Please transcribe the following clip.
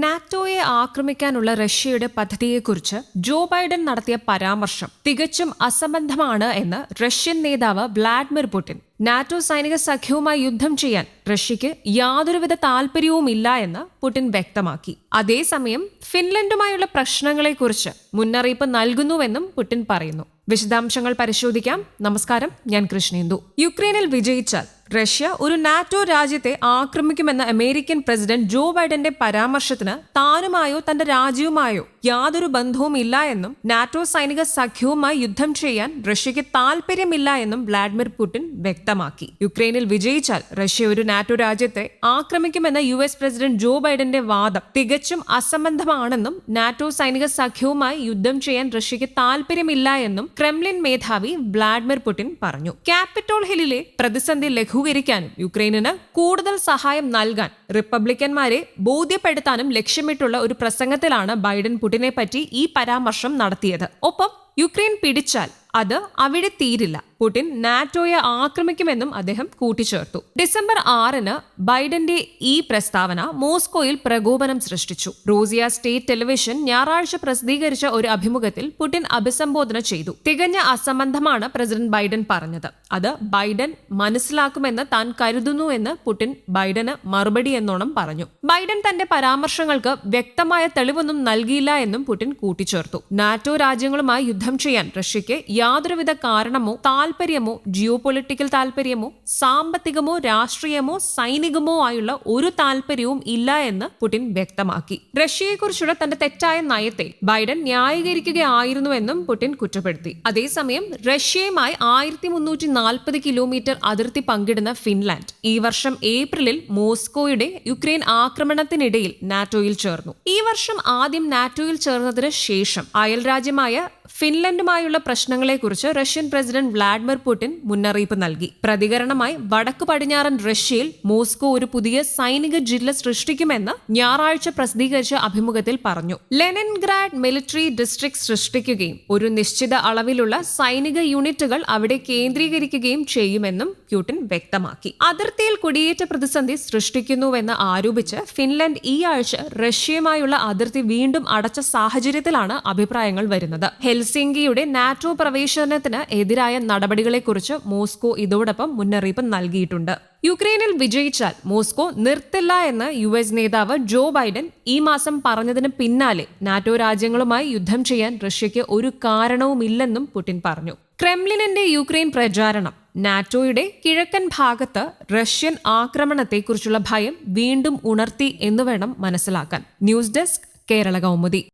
നാറ്റോയെ ആക്രമിക്കാനുള്ള റഷ്യയുടെ പദ്ധതിയെക്കുറിച്ച് Joe Biden നടത്തിയ പരാമർശം തികച്ചും അസംബന്ധമാണ് എന്ന് റഷ്യൻ നേതാവ് വ്ളാഡിമിർ പുടിൻ. നാറ്റോ സൈനിക സഖ്യവുമായി യുദ്ധം ചെയ്യാൻ റഷ്യയ്ക്ക് യാതൊരുവിധ താൽപര്യവുമില്ല എന്ന് പുടിൻ വ്യക്തമാക്കി. അതേസമയം ഫിൻലൻഡുമായുള്ള പ്രശ്നങ്ങളെക്കുറിച്ച് മുന്നറിയിപ്പ് നൽകുന്നുവെന്നും പുടിൻ പറയുന്നു. വിശദാംശങ്ങൾ പരിശോധിക്കാം. നമസ്കാരം. ഞാൻ കൃഷ്ണേന്ദു. യുക്രൈനിൽ വിജയിച്ചാൽ റഷ്യ ഒരു നാറ്റോ രാജ്യത്തെ ആക്രമിക്കുമെന്ന അമേരിക്കൻ പ്രസിഡന്റ് ജോ ബൈഡന്റെ പരാമർശത്തിന് താനുമായോ തന്റെ രാജ്യവുമായോ യാതൊരു ബന്ധവും ഇല്ല എന്നും നാറ്റോ സൈനിക സഖ്യവുമായി യുദ്ധം ചെയ്യാൻ റഷ്യയ്ക്ക് താൽപര്യമില്ല എന്നും വ്ളാഡിമിർ പുടിൻ വ്യക്തമാക്കി. യുക്രൈനിൽ വിജയിച്ചാൽ റഷ്യ ഒരു നാറ്റോ രാജ്യത്തെ ആക്രമിക്കുമെന്ന യു എസ് പ്രസിഡന്റ് ജോ ബൈഡന്റെ വാദം തികച്ചും അസംബന്ധമാണെന്നും നാറ്റോ സൈനിക സഖ്യവുമായി യുദ്ധം ചെയ്യാൻ റഷ്യയ്ക്ക് താൽപര്യമില്ല എന്നും ക്രെംലിൻ മേധാവി വ്ളാഡിമിർ പുടിൻ പറഞ്ഞു. ക്യാപിറ്റോൾ ഹില്ലിലെ പ്രതിസന്ധി ലഘൂകരിക്കാനും യുക്രൈനിന് കൂടുതൽ സഹായം നൽകാൻ റിപ്പബ്ലിക്കന്മാരെ ബോധ്യപ്പെടുത്താനും ലക്ഷ്യമിട്ടുള്ള ഒരു പ്രസംഗത്തിലാണ് ബൈഡൻ പുടിനെ പറ്റി ഈ പരാമർശം നടത്തിയത് ഒപ്പം യുക്രൈൻ പിടിച്ചാൽ അത് അവിടെ തീരില്ല. പുടിൻ നാറ്റോയെ ആക്രമിക്കുമെന്നും അദ്ദേഹം കൂട്ടിച്ചേർത്തു. ഡിസംബർ ആറിന് ബൈഡന്റെ ഈ പ്രസ്താവന മോസ്കോയിൽ പ്രകോപനം സൃഷ്ടിച്ചു. റോസിയ സ്റ്റേറ്റ് ടെലിവിഷൻ ഞായറാഴ്ച പ്രസിദ്ധീകരിച്ച ഒരു അഭിമുഖത്തിൽ പുടിൻ അഭിസംബോധന ചെയ്തു. തികഞ്ഞ അസംബന്ധമാണ് പ്രസിഡന്റ് ബൈഡൻ പറഞ്ഞത്. അത് ബൈഡൻ മനസ്സിലാക്കുമെന്ന് താൻ കരുതുന്നുവെന്ന് പുടിൻ ബൈഡന് മറുപടി എന്നോണം പറഞ്ഞു. ബൈഡൻ തന്റെ പരാമർശങ്ങൾക്ക് വ്യക്തമായ തെളിവൊന്നും നൽകിയില്ല എന്നും പുടിൻ കൂട്ടിച്ചേർത്തു. നാറ്റോ രാജ്യങ്ങളുമായി യുദ്ധം ചെയ്യാൻ റഷ്യയ്ക്ക് യാതൊരുവിധ കാരണമോ താല്പര്യമോ ജിയോ പൊളിറ്റിക്കൽ താല്പര്യമോ സാമ്പത്തികമോ രാഷ്ട്രീയമോ സൈനികമോ ആയുള്ള ഒരു താല്പര്യവും ഇല്ല എന്ന് പുടിൻ വ്യക്തമാക്കി. റഷ്യയെക്കുറിച്ചുള്ള തന്റെ തെറ്റായ നയത്തെ ബൈഡൻ ന്യായീകരിക്കുകയായിരുന്നുവെന്നും പുടിൻ കുറ്റപ്പെടുത്തി. അതേസമയം റഷ്യയുമായി ആയിരത്തി മുന്നൂറ്റി നാൽപ്പത് കിലോമീറ്റർ അതിർത്തി പങ്കിടുന്ന ഫിൻലാൻഡ് ഈ വർഷം ഏപ്രിലിൽ മോസ്കോയുടെ യുക്രൈൻ ആക്രമണത്തിനിടയിൽ നാറ്റോയിൽ ചേർന്നു. ഈ വർഷം ആദ്യം നാറ്റോയിൽ ചേർന്നതിന് ശേഷം അയൽരാജ്യമായ ഫിൻലൻഡുമായുള്ള പ്രശ്നങ്ങളെക്കുറിച്ച് റഷ്യൻ പ്രസിഡന്റ് വ്ളാഡിമിർ പുടിൻ മുന്നറിയിപ്പ് നൽകി. പ്രതികരണമായി വടക്കു പടിഞ്ഞാറൻ റഷ്യയിൽ മോസ്കോ ഒരു പുതിയ സൈനിക ജില്ല സൃഷ്ടിക്കുമെന്ന് ഞായറാഴ്ച പ്രസിദ്ധീകരിച്ച അഭിമുഖത്തിൽ പറഞ്ഞു. ലെനിൻഗ്രാഡ് മിലിറ്ററി ഡിസ്ട്രിക്ട് സൃഷ്ടിക്കുകയും ഒരു നിശ്ചിത അളവിലുള്ള സൈനിക യൂണിറ്റുകൾ അവിടെ കേന്ദ്രീകരിക്കുകയും ചെയ്യുമെന്നും പ്യൂട്ടിൻ വ്യക്തമാക്കി. അതിർത്തിയിൽ കുടിയേറ്റ പ്രതിസന്ധി സൃഷ്ടിക്കുന്നുവെന്ന് ആരോപിച്ച് ഫിൻലൻഡ് ഈ ആഴ്ച റഷ്യയുമായുള്ള അതിർത്തി വീണ്ടും അടച്ച സാഹചര്യത്തിലാണ് അഭിപ്രായങ്ങൾ വരുന്നത്. ഹെൽസിംഗിയുടെ നാറ്റോ പ്രവേശനത്തിന് എതിരായ നടപടികളെക്കുറിച്ച് മോസ്കോ ഇതോടൊപ്പം മുന്നറിയിപ്പ് നൽകിയിട്ടുണ്ട്. യുക്രൈനിൽ വിജയിച്ചാൽ മോസ്കോ നിർത്തില്ല എന്ന് യു എസ് നേതാവ് ജോ ബൈഡൻ ഈ മാസം പറഞ്ഞതിന് പിന്നാലെ നാറ്റോ രാജ്യങ്ങളുമായി യുദ്ധം ചെയ്യാൻ റഷ്യയ്ക്ക് ഒരു കാരണവുമില്ലെന്നും പുടിൻ പറഞ്ഞു. ക്രെംലിനിന്റെ യുക്രൈൻ പ്രചാരണം നാറ്റോയുടെ കിഴക്കൻ ഭാഗത്ത് റഷ്യൻ ആക്രമണത്തെക്കുറിച്ചുള്ള ഭയം വീണ്ടും ഉണർത്തി എന്നുവേണം മനസ്സിലാക്കാൻ. News desk Kerala Kaumudi.